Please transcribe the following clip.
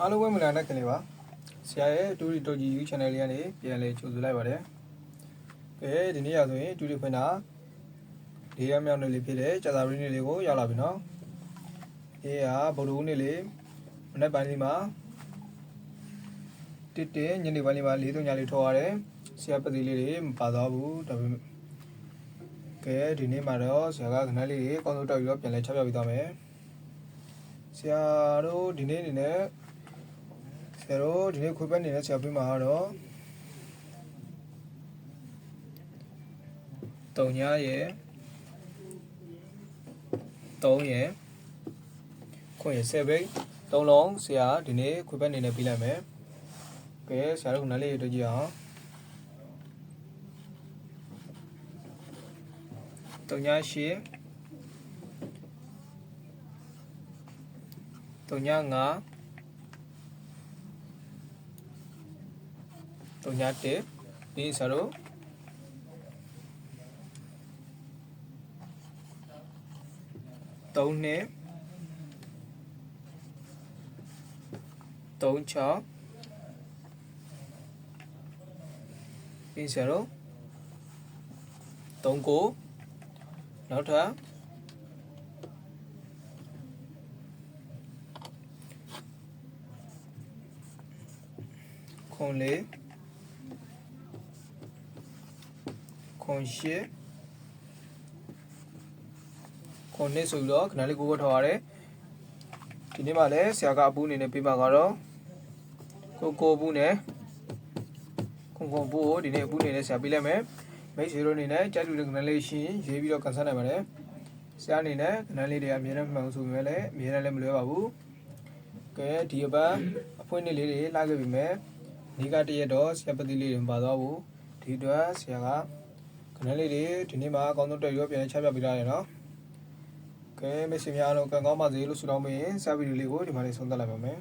အားလုံးဝဲမလာတဲ့ခင်လေးပါဆရာရဲ့တူရီတိုဂျီ YouTube channel လေးကနေပြန်လဲကြိုဆိုလိုက်ပါတယ်ကဲဒီနေ့ရဆိုရင်တူရီဖွင့်တာဒီရက်မြောက်နေ့လေးဖြစ်တဲ့ကြာသာရီနေ့လေးကိုရောက်လာပြီနော်ဒီဟာဗုဒ္ဓဦးနေ့လေးမနေ့ပိုင်းလေးမှာတစ်တင်ညနေပိုင်းလေးမှာလေးသုံးညလေးထော်ရတယ်ဆရာပတိလေးတွေမပါသွားဘူးဒါပေမဲ့ကဲဒီနေ့မှာတော့ဆရာကခဏလေးတွေအကောင်းဆုံးတောက်ပြီးတော့ပြန်လဲချပြပေးသွားမယ်ဆရာတို့ဒီနေ့အနေနဲ့ ဆရာတို့ဒီနေ့ခွေးပတ်နေတဲ့ဆရာပြမှာကတော့တုံညာရဲ့တုံးရဲ့ခွင့်ရဲ့7ဘိတ်သုံးလုံးဆရာဒီနေ့ခွေးပတ်နေနဲ့ပြီးလိုက်မယ်ကဲဆရာတို့ခဏလေးတွေ့ကြည့်အောင်တုံညာရှိတုံညာငါ တုံညာ1ဒီဆရာတို့3နှစ်3 6ဒီဆရာတို့3ကိုနောက်ထပ်ခွန်လေး ခွန်ရှိခွန်နှစ်ဆိုပြီးတော့ခဏလေးကိုကိုထောက်ရတယ်ဒီနေ့မှလည်းဆရာကအပူအနေနဲ့ပြပါကတော့ကိုကိုဘူးနဲ့ခွန်ခွန်ဘူးကိုဒီနေ့အပူအနေနဲ့ဆရာပြလိုက်မယ်မိတ်ဆွေတို့အနေနဲ့ကြိုက်လူတဲ့ခဏလေးရှင်းရေးပြီးတော့ကန်ဆယ်နိုင်ပါတယ်ဆရာအနေနဲ့ခဏလေးတွေအမြဲတမ်းမှန်ဆိုပေမဲ့လည်းအမြဲတမ်းလည်းမလွဲပါဘူးကဲဒီအပတ်အဖွင့်နေ့လေးတွေလာခဲ့ပြီမဲ့ဒီကတရက်တော့ဆရာပတိလေးတွေမပါတော့ဘူးဒီအတွက်ဆရာက ခဏလေးတွေဒီနေ့မှအကောင်းဆုံးတက်ရောပြန်ချပြပေးရတယ်နော်ကဲမိတ်ဆွေများအားလုံးကံကောင်းပါစေလို့ဆုတောင်းပေးရင်ဆရာဗီဒီယိုလေးကိုဒီမှာလေးဆုံးသက်လိုက်ပါမယ်